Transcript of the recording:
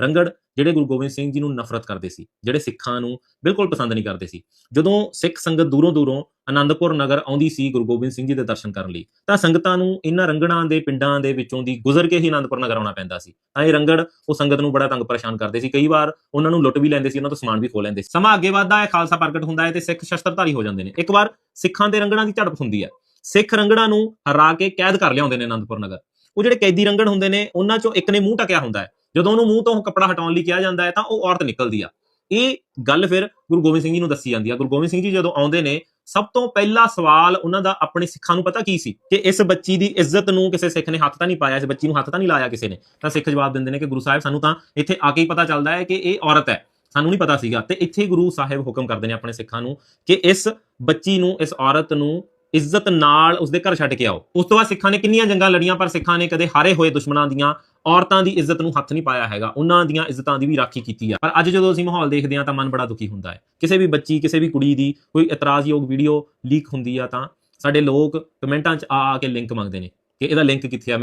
ਰੰਗੜ, ਜਿਹੜੇ ਗੁਰੂ ਗੋਬਿੰਦ ਸਿੰਘ ਜੀ ਨੂੰ ਨਫ਼ਰਤ ਕਰਦੇ ਸੀ, ਜਿਹੜੇ ਸਿੱਖਾਂ ਨੂੰ ਬਿਲਕੁਲ ਪਸੰਦ ਨਹੀਂ ਕਰਦੇ ਸੀ। ਜਦੋਂ ਸਿੱਖ ਸੰਗਤ ਦੂਰੋਂ ਦੂਰੋਂ ਆਨੰਦਪੁਰ ਨਗਰ ਆਉਂਦੀ ਸੀ ਗੁਰੂ ਗੋਬਿੰਦ ਸਿੰਘ ਜੀ ਦੇ ਦਰਸ਼ਨ ਕਰਨ ਲਈ, ਤਾਂ ਸੰਗਤਾਂ ਨੂੰ ਇਹਨਾਂ ਰੰਗੜਾਂ ਦੇ ਪਿੰਡਾਂ ਦੇ ਵਿੱਚੋਂ ਦੀ ਗੁਜ਼ਰ ਕੇ ਹੀ ਆਨੰਦਪੁਰ ਨਗਰ ਆਉਣਾ ਪੈਂਦਾ ਸੀ। ਤਾਂ ਇਹ ਰੰਗੜ ਉਹ ਸੰਗਤ ਨੂੰ ਬੜਾ ਤੰਗ ਪਰੇਸ਼ਾਨ ਕਰਦੇ ਸੀ। ਕਈ ਵਾਰ ਉਹਨਾਂ ਨੂੰ ਲੁੱਟ ਵੀ ਲੈਂਦੇ ਸੀ, ਉਹਨਾਂ ਤੋਂ ਸਮਾਨ ਵੀ ਖੋ ਲੈਂਦੇ ਸੀ। ਸਮਾਂ ਅੱਗੇ ਵੱਧਦਾ ਹੈ ਖਾਲਸਾ ਪ੍ਰਗਟ ਹੁੰਦਾ ਹੈ ਤੇ ਸਿੱਖ ਸ਼ਸਤਰਧਾਰੀ ਹੋ ਜਾਂਦੇ ਨੇ। ਇੱਕ ਵਾਰ ਸਿੱਖਾਂ ਦੇ ਰੰਗੜਾਂ ਦੀ ਝੜਪ ਹੁੰਦੀ ਹੈ। ਸਿੱਖ ਰੰਗੜਾਂ ਨੂੰ ਹਰਾ ਕੇ ਕੈਦ ਕਰ ਲਿਆਉਂਦੇ ਨੇ ਆਨੰਦਪੁਰ ਨਗਰ। ਉਹ ਜਿਹੜੇ ਕੈਦੀ ਰੰਗੜ ਹੁੰਦੇ ਨੇ, ਉਹਨਾਂ ਚੋਂ ਇੱਕ ਨੇ ਮੂੰਹ ਟਕਿਆ ਹੁੰਦਾ ਹੈ। ਜਦੋਂ ਉਹਨੂੰ ਮੂੰਹ ਤੋਂ ਕੱਪੜਾ ਹਟਾਉਣ ਲਈ ਕਿਹਾ ਜਾਂਦਾ ਹੈ ਤਾਂ ਉਹ ਔਰਤ ਨਿਕਲਦੀ ਆ। ਇਹ ਗੱਲ ਫਿਰ ਗੁਰੂ ਗੋਬਿੰਦ ਸਿੰਘ ਜੀ ਨੂੰ ਦੱਸੀ ਜਾਂਦੀ ਆ। ਗੁਰੂ ਗੋਬਿੰਦ ਸਿੰਘ ਜੀ ਜਦੋਂ ਆਉਂਦੇ ਨੇ, ਸਭ ਤੋਂ ਪਹਿਲਾ ਸਵਾਲ ਉਹਨਾਂ ਦਾ ਆਪਣੇ ਸਿੱਖਾਂ ਨੂੰ ਪਤਾ ਕੀ ਸੀ? ਕਿ ਇਸ ਬੱਚੀ ਦੀ ਇੱਜ਼ਤ ਨੂੰ ਕਿਸੇ ਸਿੱਖ ਨੇ ਹੱਥ ਤਾਂ ਨਹੀਂ ਪਾਇਆ, ਇਸ ਬੱਚੀ ਨੂੰ ਹੱਥ ਤਾਂ ਨਹੀਂ ਲਾਇਆ ਕਿਸੇ ਨੇ। ਤਾਂ ਸਿੱਖ ਜਵਾਬ ਦਿੰਦੇ ਨੇ ਕਿ ਗੁਰੂ ਸਾਹਿਬ, ਸਾਨੂੰ ਤਾਂ ਇੱਥੇ ਆ ਕੇ ਹੀ ਪਤਾ ਚੱਲਦਾ ਹੈ ਕਿ ਇਹ ਔਰਤ ਹੈ। ਸਾਨੂੰ ਨਹੀਂ ਪਤਾ ਸੀਗਾ। ਤੇ ਇੱਥੇ ਗੁਰੂ ਸਾਹਿਬ ਹੁਕਮ ਕਰਦੇ ਨੇ ਆਪਣੇ ਸਿੱਖਾਂ ਨੂੰ ਕਿ ਇਸ ਬੱਚੀ ਨੂੰ, ਇਸ ਔਰਤ ਨੂੰ ਇੱਜ਼ਤ ਨਾਲ ਉਸਦੇ ਘਰ ਛੱਡ ਕੇ ਆਓ। ਉਸ ਤੋਂ ਬਾਅਦ ਸਿੱਖਾਂ ਨੇ ਕਿੰਨੀਆਂ ਜੰਗਾਂ ਲੜੀਆਂ, ਪਰ ਸਿੱਖਾਂ ਨੇ ਕਦੇ ਹਾਰੇ ਹੋਏ ਦੁਸ਼ਮਣਾਂ ਦੀਆਂ ਔਰਤਾਂ ਦੀ ਇੱਜ਼ਤ ਨੂੰ ਹੱਥ ਨਹੀਂ ਪਾਇਆ ਹੈਗਾ। ਉਹਨਾਂ ਦੀਆਂ ਇੱਜ਼ਤਾਂ ਦੀ ਵੀ ਰਾਖੀ ਕੀਤੀ ਆ। ਪਰ ਅੱਜ ਜਦੋਂ ਅਸੀਂ ਮਾਹੌਲ ਦੇਖਦੇ ਹਾਂ ਤਾਂ ਮਨ ਬੜਾ ਦੁਖੀ ਹੁੰਦਾ ਹੈ। ਕਿਸੇ ਵੀ ਬੱਚੀ, ਕਿਸੇ ਵੀ ਕੁੜੀ ਦੀ ਕੋਈ ਇਤਰਾਜ਼ਯੋਗ ਵੀਡੀਓ ਲੀਕ ਹੁੰਦੀ ਆ ਤਾਂ ਸਾਡੇ ਲੋਕ ਕਮੈਂਟਾਂ 'ਚ ਆ ਆ ਕੇ ਲਿੰਕ ਮੰਗਦੇ ਨੇ ਕਿ ਇਹਦਾ ਲਿੰਕ ਕਿੱਥੇ ਆ? ਮੈਨੂੰ